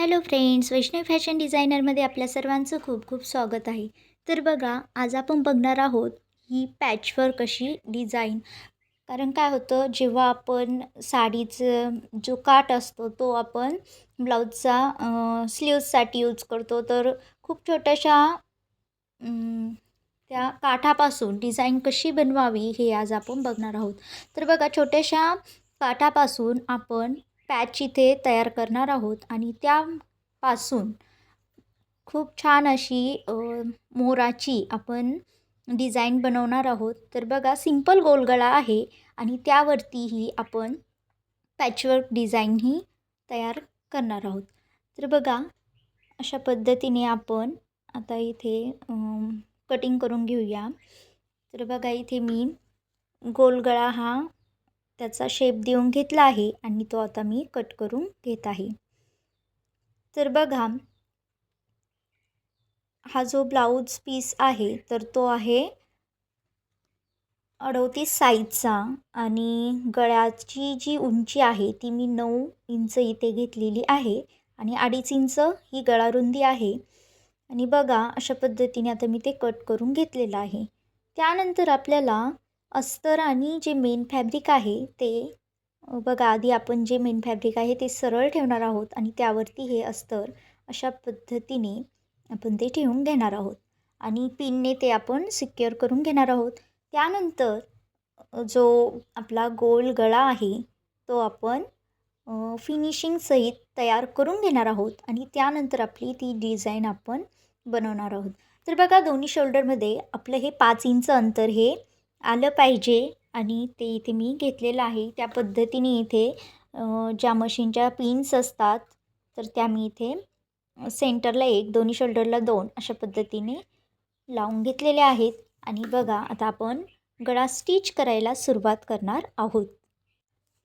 Hello friends Vaishnav fashion डिझायनरमध्ये आपल्या सर्वांचं खूप खूप स्वागत आहे. तर बघा आज आपण बघणार आहोत ही पॅचवर्क कशी डिझाईन. कारण काय होतं जेव्हा आपण साडीचं जो काठ असतो तो आपण ब्लाऊजचा स्लीव्जसाठी यूज करतो. तर खूप छोट्याशा त्या काठापासून डिझाईन कशी बनवावी हे आज आपण बघणार आहोत. तर बघा छोट्याशा काठापासून आपण पॅच इथे तयार करणार आहोत. आणि त्यापासून खूप छान अशी मोराची आपण डिझाईन बनवणार आहोत. तर बघा सिंपल गोलगळा आहे. आणि त्यावरतीही आपण पॅचवर्क डिझाईन ही तयार करणार आहोत. तर बघा अशा पद्धतीने आपण आता इथे कटिंग करून घेऊया. तर बघा इथे मी गोलगळा हा त्याचा शेप देऊन घेतला आहे आणि तो आता मी कट करून घेत आहे. तर बघा हा जो ब्लाऊज पीस आहे तर तो आहे अडवतीस साईजचा आणि गळ्याची जी उंची आहे ती मी नऊ इंच इथे घेतलेली आहे आणि अडीच इंच ही गळारुंदी आहे. आणि बघा अशा पद्धतीने आता मी ते कट करून घेतलेलं आहे. त्यानंतर आपल्याला अस्तर आणि जे मेन फॅब्रिक आहे ते बघा आधी आपण जे मेन फॅब्रिक आहे ते सरळ ठेवणार आहोत आणि त्यावरती हे अस्तर अशा पद्धतीने आपण ते ठेवून घेणार आहोत. आणि पिनने ते आपण सिक्युअर करून घेणार आहोत. त्यानंतर जो आपला गोल गळा आहे तो आपण फिनिशिंगसहित तयार करून घेणार आहोत आणि त्यानंतर आपली ती डिझाईन आपण बनवणार आहोत. तर बघा दोन्ही शोल्डरमध्ये आपलं हे पाच इंच अंतर हे आलं पाहिजे आणि ते इथे मी घेतलेलं आहे. त्या पद्धतीने इथे ज्या मशीनच्या पिन्स असतात तर त्या मी इथे सेंटरला एक दोन्ही शोल्डरला दोन अशा पद्धतीने लावून घेतलेले आहेत. आणि बघा आता आपण गळा स्टिच करायला सुरुवात करणार आहोत.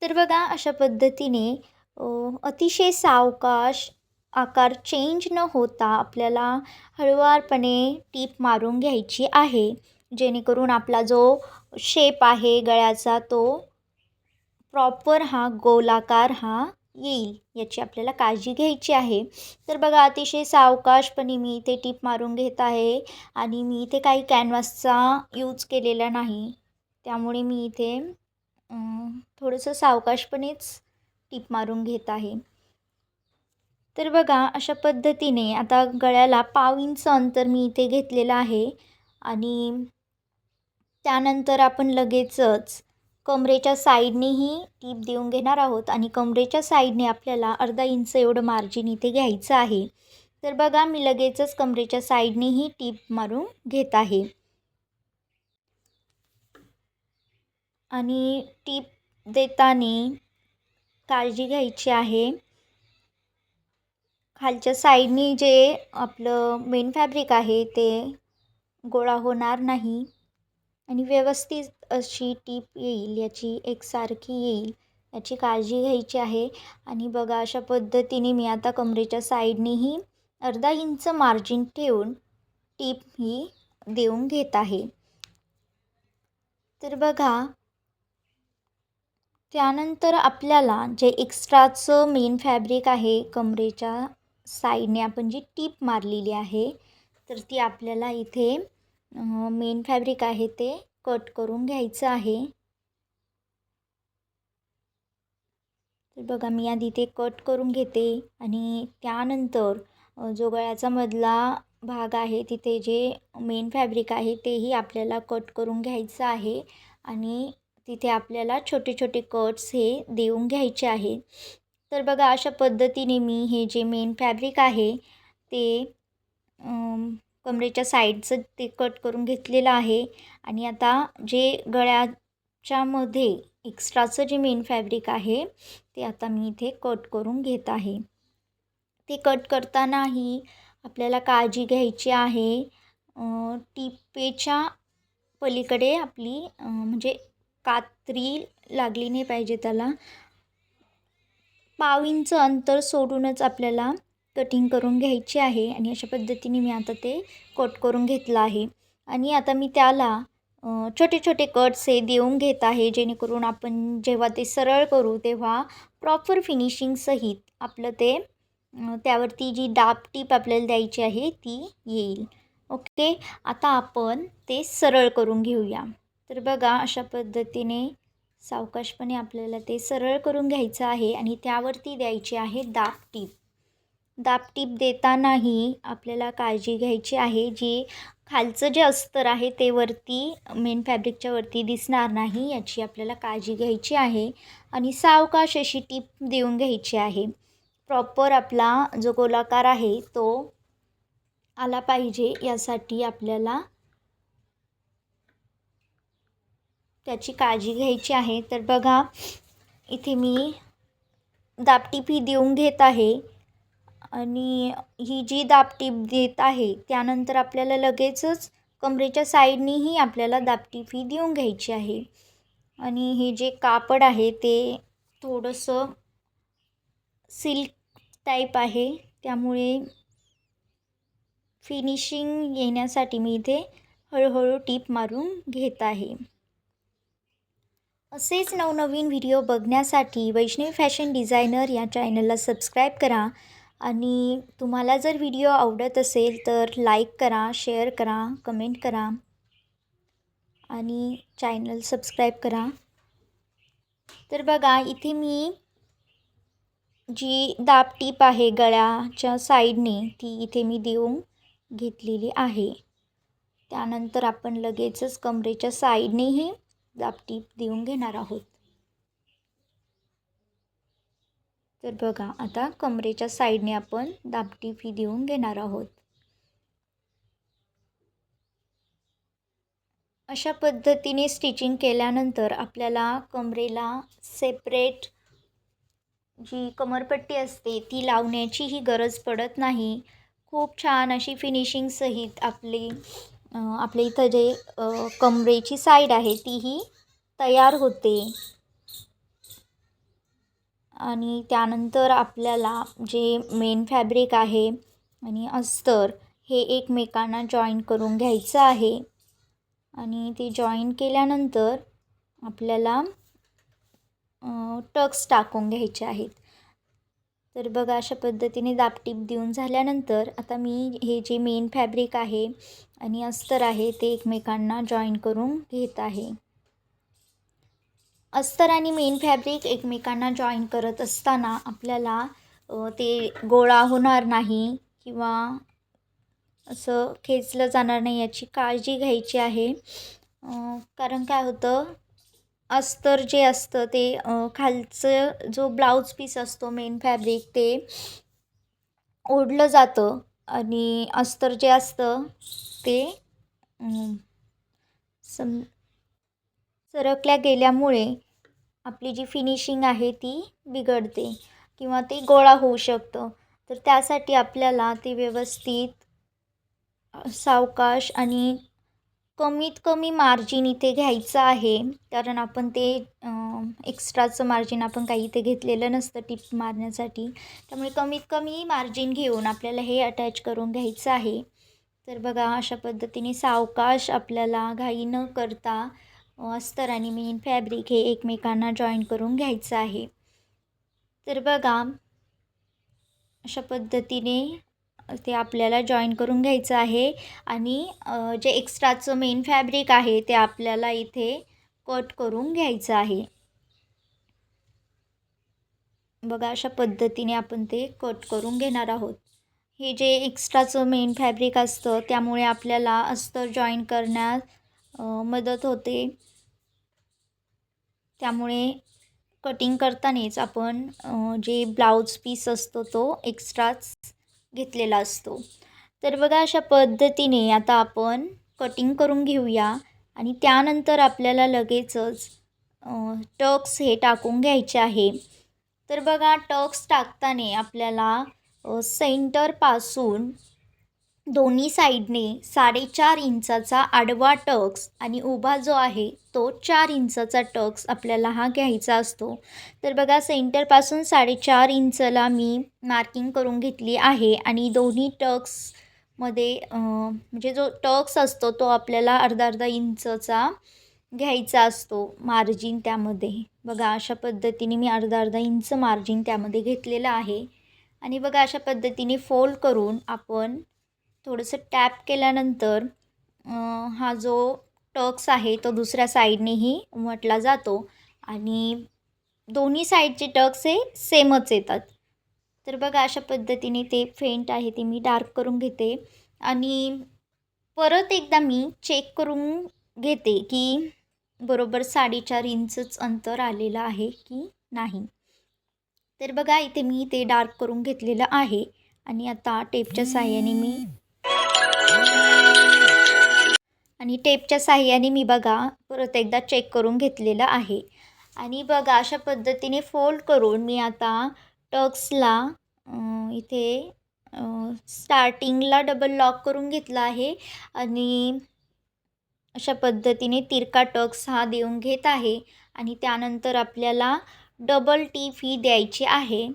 तर बघा अशा पद्धतीने अतिशय सावकाश आकार चेंज न होता आपल्याला हळुवारपणे टीप मारून घ्यायची आहे. जेणेकरून आपला जो शेप आहे गळ्याचा तो प्रॉपर हा गोलाकार हा येईल याची आपल्याला काळजी घ्यायची आहे. तर बघा अतिशय सावकाशपणे मी इथे टीप मारून घेत आहे आणि मी इथे काही कॅनव्हासचा यूज केलेला नाही. त्यामुळे मी इथे थोडंसं सावकाशपणेच टीप मारून घेत आहे. तर बघा अशा पद्धतीने आता गळ्याला पाव इंच अंतर मी इथे घेतलेलं आहे आणि त्यानंतर आपण लगेचच कमरेच्या साईडनेही टीप देऊन घेणार आहोत आणि कमरेच्या साईडने आपल्याला अर्धा इंच एवढं मार्जिन इथे घ्यायचं आहे. तर बघा मी लगेचच कमरेच्या साईडनेही टीप मारून घेत आहे. आणि टीप देताना काळजी घ्यायची आहे. खालच्या साईडनी जे आपलं मेन फॅब्रिक आहे ते गोळा होणार नाही. आणि व्यवस्थित अशी टीप येईल याची एकसारखी येईल याची काळजी घ्यायची आहे. आणि बघा अशा पद्धतीने मी आता कमरेच्या साईडनेही अर्धा इंच मार्जिन ठेवून टीप ही देऊन घेत आहे. तर बघा त्यानंतर आपल्याला जे एक्स्ट्राचं मेन फॅब्रिक आहे कमरेच्या साईडने आपण जी टीप मारलेली आहे तर ती आपल्याला इथे मेन फॅब्रिक आहे ते. कट करून घ्यायचं आहे. तर बघा मी आधी ते कट करून घेते आणि त्यानंतर जो गळ्याचा मधला भाग आहे तिथे जे मेन फॅब्रिक आहे तेही आपल्याला कट करून घ्यायचं आहे. आणि तिथे आपल्याला छोटे छोटे कट्स हे देऊन घ्यायचे आहे. तर बघा अशा पद्धतीने मी हे जे मेन फॅब्रिक आहे ते कमरेच्या साईडचं ते कट करून घेतलेलं आहे. आणि आता जे गळ्याच्यामध्ये एक्स्ट्राचं जे मेन फॅब्रिक आहे ते आता मी इथे कट करून घेत आहे. ते कट करतानाही आपल्याला काळजी घ्यायची आहे. टिपेच्या पलीकडे आपली म्हणजे कात्री लागली नाही पाहिजे त्याला. पाव इंच अंतर सोडूनच आपल्याला कटिंग करून घ्यायची आहे आणि अशा पद्धतीने मी आता ते कट करून घेतलं आहे. आणि आता मी त्याला छोटे छोटे कट्स हे देऊन घेत आहे जेणेकरून आपण जेव्हा ते सरळ करू तेव्हा प्रॉपर फिनिशिंगसहित आपलं ते त्यावरती जी डाब टीप आपल्याला द्यायची आहे ती येईल. ओके? आता आपण ते सरळ करून घेऊया. तर बघा अशा पद्धतीने सावकाशपणे आपल्याला ते सरळ करून घ्यायचं आहे आणि त्यावरती द्यायची आहे दाब टीप. दाबटीप देतानाही आपल्याला काळजी घ्यायची आहे. जी खालचं जे अस्तर आहे ते वरती मेन फॅब्रिकच्या वरती दिसणार नाही याची आपल्याला काळजी घ्यायची आहे आणि सावकाश अशी टीप देऊन घ्यायची आहे. प्रॉपर आपला जो गोलाकार आहे तो आला पाहिजे यासाठी आपल्याला त्याची काळजी घ्यायची आहे. तर बघा इथे मी दाबटीप ही देऊन घेत आहे. आणि ही जी दाबटीप देत आहे त्यानंतर आपल्याला लगेचच कमरेच्या साईडनीही आपल्याला दाबटीप ही देऊन घ्यायची आहे. आणि हे जे कापड आहे ते थोडंसं सिल्क टाईप आहे. त्यामुळे फिनिशिंग येण्यासाठी मी इथे हळूहळू टीप मारून घेत आहे. असेच नवनवीन व्हिडिओ बघण्यासाठी वैष्णवी फॅशन डिझायनर या चॅनलला सबस्क्राईब करा. आणि तुम्हाला जर व्हिडिओ आवडत असेल तर लाईक करा शेअर करा कमेंट करा. आणि चॅनल सबस्क्राईब करा. तर बघा इथे मी जी दाब टीप आहे गळ्याच्या साईडने ती इथे मी देऊन घेतलेली आहे. त्यानंतर आपण लगेचच कमरेच्या साईडनेही दाबटीप देऊन घेणार आहोत. तर बघा आता कमरेच्या साईडने आपण दाबटी फी देऊन घेणार आहोत. अशा पद्धतीने स्टिचिंग केल्यानंतर आपल्याला कमरेला सेपरेट जी कमरपट्टी असते ती लावण्याचीही गरज पडत नाही. खूप छान अशी फिनिशिंगसहित आपली आपल्या इथं जे कमरेची साईड आहे तीही तयार होते. आणि त्यानंतर आपल्याला जे मेन फॅब्रिक आहे आणि अस्तर हे एकमेकांना जॉईन करून घ्यायचं आहे. आणि ते जॉईन केल्यानंतर आपल्याला टक्स टाकून घ्यायचे आहेत. तर बघा अशा पद्धतीने दापटीप देऊन झाल्यानंतर आता मी हे जे मेन फॅब्रिक आहे आणि अस्तर आहे ते एकमेकांना जॉईन करून घेत आहे. अस्तर आणि मेन फॅब्रिक एकमेकांना जॉईन करत असताना आपल्याला ते गोळा होणार नाही किंवा असं खेचलं जाणार नाही याची काळजी घ्यायची आहे. कारण काय होतं अस्तर जे असतं ते खालचं जो ब्लाऊज पीस असतो मेन फॅब्रिक ते ओढलं जातं आणि अस्तर जे असतं ते सम सरकल्या गेल्यामुळे आपली जी फिनिशिंग आहे ती बिघडते किंवा ते गोळा होऊ शकतं. तर त्यासाठी आपल्याला ते व्यवस्थित सावकाश आणि कमीत कमी मार्जिन इथे घ्यायचं आहे. कारण आपण ते एक्स्ट्राचं मार्जिन आपण काही इथे घेतलेलं नसतं टिप मारण्यासाठी. त्यामुळे कमीत कमी मार्जिन घेऊन आपल्याला हे अटॅच करून घ्यायचं आहे. तर बघा अशा पद्धतीने सावकाश आपल्याला घाई न करता अस्तर आणि मेन फॅब्रिक हे एकमेकांना जॉईन करून घ्यायचं आहे. तर बघा अशा पद्धतीने ते आपल्याला जॉईन करून घ्यायचं आहे आणि जे एक्स्ट्राचं मेन फॅब्रिक आहे ते आपल्याला इथे कट करून घ्यायचं आहे. बघा अशा पद्धतीने आपण ते कट करून घेणार आहोत. हे जे एक्स्ट्राचं मेन फॅब्रिक असतं त्यामुळे आपल्याला अस्तर जॉईन करण्यात मदत होते. त्यामुळे कटिंग करतानाच आपण जे ब्लाऊज पीस असतो तो एक्स्ट्राच घेतलेला असतो. तर बघा अशा पद्धतीने आता आपण कटिंग करून घेऊया आणि त्यानंतर आपल्याला लगेचच टक्स हे टाकून घ्यायचे आहे. तर बघा टक्स टाकताना आपल्याला सेंटरपासून दोन्ही साईडने साडेचार इंचाचा आडवा टक्स आणि उभा जो आहे तो चार इंचाचा टक्स आपल्याला हा घ्यायचा असतो. तर बघा सेंटरपासून साडेचार इंचला मी मार्किंग करून घेतली आहे आणि दोन्ही टक्समध्ये म्हणजे जो टक्स असतो तो आपल्याला अर्धा अर्धा इंचचा घ्यायचा असतो मार्जिन त्यामध्ये. बघा अशा पद्धतीने मी अर्धा अर्धा इंच मार्जिन त्यामध्ये घेतलेलं आहे. आणि बघा अशा पद्धतीने फोल्ड करून आपण थोडंसं टॅप केल्यानंतर हा जो टक्स आहे तो दुसऱ्या साईडनेही उमटला जातो आणि दोन्ही साईडचे टक्स हे सेमच येतात. तर बघा अशा पद्धतीने ते फेंट आहे ते मी डार्क करून घेते आणि परत एकदा मी चेक करून घेते की बरोबर साडेचार इंचच अंतर आलेलं आहे की नाही. तर बघा इथे मी ते डार्क करून घेतलेलं आहे आणि आता टेपच्या साह्याने मी आणि टेपच्या साह्याने मी बघा परत एकदा चेक करून घेतलेलं आहे. आणि बघा अशा पद्धतीने फोल्ड करून मी आता टक्सला इथे स्टार्टिंगला डबल लॉक करून घेतला आहे. आणि अशा पद्धतीने तिरका टक्स हा देऊन घेत आहे. आणि त्यानंतर आपल्याला डबल टीप ही द्यायची आहे.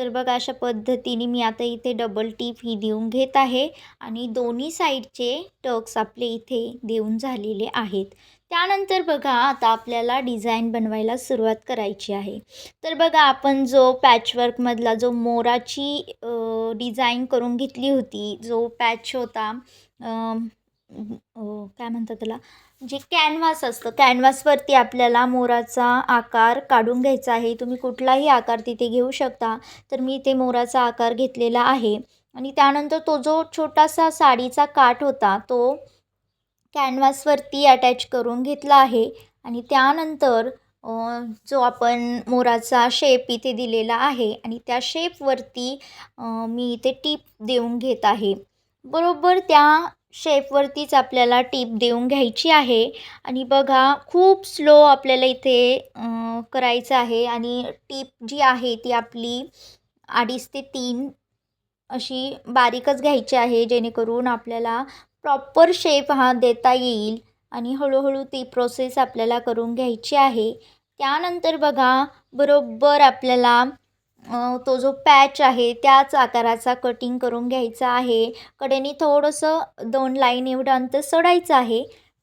तर बघा अशा पद्धतीने मी आता इथे डबल टीप ही देऊन घेत आहे आणि दोन्ही साईडचे टक्स आपले इथे देऊन झालेले आहेत. त्यानंतर बघा आता आपल्याला डिझाईन बनवायला सुरुवात करायची आहे. तर बघा आपण जो पॅचवर्कमधला जो मोराची डिझाईन करून घेतली होती जो पॅच होता काय म्हणतात त्याला? जे कॅनव्हास असतं कॅनव्हासवरती आपल्याला मोराचा आकार काढून घ्यायचा आहे. तुम्ही कुठलाही आकार तिथे घेऊ शकता. तर मी इथे मोराचा आकार घेतलेला आहे. आणि त्यानंतर तो जो छोटासा साडीचा काठ होता तो कॅनव्हासवरती अटॅच करून घेतला आहे. आणि त्यानंतर जो आपण मोराचा शेप इथे दिलेला आहे. आणि त्या शेपवरती मी इथे टीप देऊन घेत आहे. बरोबर त्या शेपवरतीच आपल्याला टीप देऊन घ्यायची आहे. आणि बघा खूप स्लो आपल्याला इथे करायचं आहे. आणि टीप जी आहे ती आपली अडीच ते तीन अशी बारीकच घ्यायची आहे जेणेकरून आपल्याला प्रॉपर शेप हा देता येईल. आणि हळूहळू ती प्रोसेस आपल्याला करून घ्यायची आहे. त्यानंतर बघा बरोबर आपल्याला तो जो पॅच आहे त्याच आकाराचा कटिंग करून घ्यायचा आहे. कडेने थोडंसं दोन लाईन एवढं अंतर सोडायचं आहे.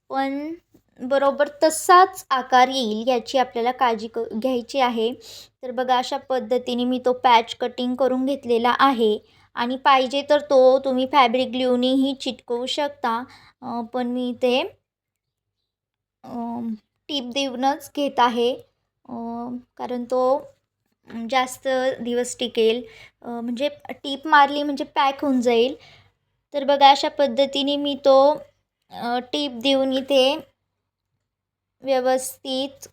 पण बरोबर तसाच आकार येईल याची आपल्याला काळजी क घ्यायची आहे. तर बघा अशा पद्धतीने मी तो पॅच कटिंग करून घेतलेला आहे. आणि पाहिजे तर तो तुम्ही फॅब्रिक ग्ल्यूनीही चिटकवू शकता. पण मी ते टीप देऊनच घेत आहे. कारण तो जास्त दिवस टिकेल. म्हणजे टीप मारली म्हणजे पॅक होऊन जाईल. तर बघा अशा पद्धतीने मी तो टीप देऊन इथे व्यवस्थित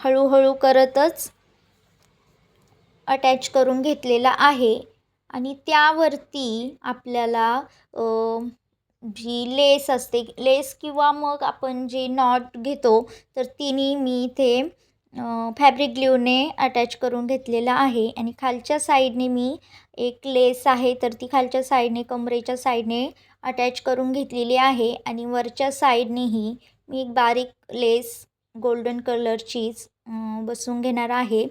हळूहळू करतच अटॅच करून घेतलेला आहे. आणि त्यावरती आपल्याला जी लेस असते लेस किंवा मग आपण जे नॉट घेतो तर तिने मी इथे फॅब्रिक ग्ल्यूने अटॅच करून घेतलेला आहे. आणि खालच्या साईडने मी एक लेस आहे तर ती खालच्या साईडने कमरेच्या साईडने अटॅच करून घेतलेली आहे. आणि वरच्या साईडनेही मी एक बारीक लेस गोल्डन कलरचीच बसून घेणार आहे.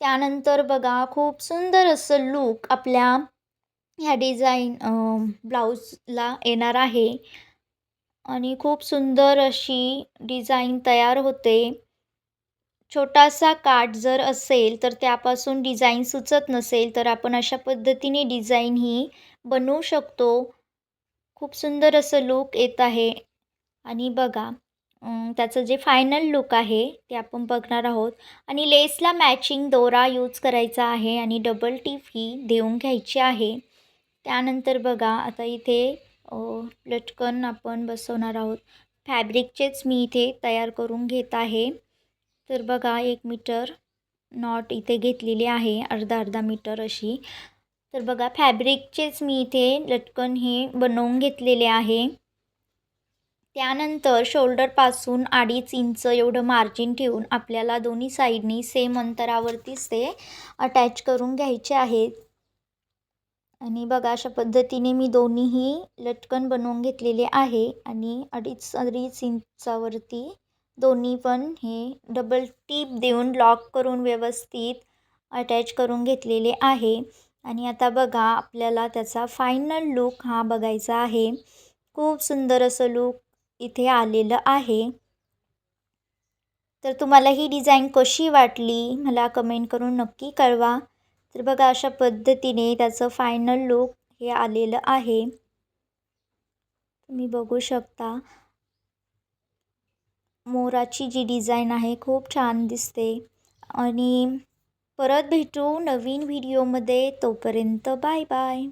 त्यानंतर बघा खूप सुंदर असं लूक आपल्या ह्या डिझाईन ब्लाऊजला येणार आहे. आणि खूप सुंदर अशी डिझाईन तयार होते. छोटासा काठ जर असेल तर त्यापासून डिझाईन सुचत नसेल तर आपण अशा पद्धतीने डिझाईन ही बनवू शकतो. खूप सुंदर असं लूक येत आहे. आणि बघा त्याचं जे फायनल लुक आहे ते आपण बघणार आहोत. आणि लेसला मॅचिंग दोरा यूज करायचा आहे आणि डबल टीप ही देऊन घ्यायची आहे. त्यानंतर बघा आता इथे लटकन आपण बसवणार आहोत. फॅब्रिकचेच मी इथे तयार करून घेत आहे. तर बघा एक मीटर नॉट इथे घेतलेली आहे अर्धा अर्धा मीटर अशी. तर बघा फॅब्रिकचेच मी इथे लटकन हे बनवून घेतलेले आहे. त्यानंतर शोल्डरपासून अडीच इंच एवढं मार्जिन ठेवून आपल्याला दोन्ही साईडनी सेम अंतरावरतीच ते अटॅच करून घ्यायचे आहेत. आणि बघा अशा पद्धतीने मी दोन्हीही लटकन बनवून घेतलेले आहे आणि अडीच अडीच इंचावरती दोन्ही पण हे डबल टीप देऊन लॉक करून व्यवस्थित अटॅच करून घेतलेले आहे. आणि आता बघा आपल्याला त्याचा फायनल लूक हा बघायचा आहे. खूप सुंदर असं लूक इथे आलेलं आहे. तर तुम्हाला ही डिझाईन कशी वाटली मला कमेंट करून नक्की कळवा. तर बघा अशा पद्धतीने त्याचं फायनल लुक हे आलेलं आहे. तुम्ही बघू शकता. मोराची जी डिझाईन आहे खूप छान दिसते. आणि परत भेटू नवीन व्हिडिओमध्ये तोपर्यंत बाय बाय.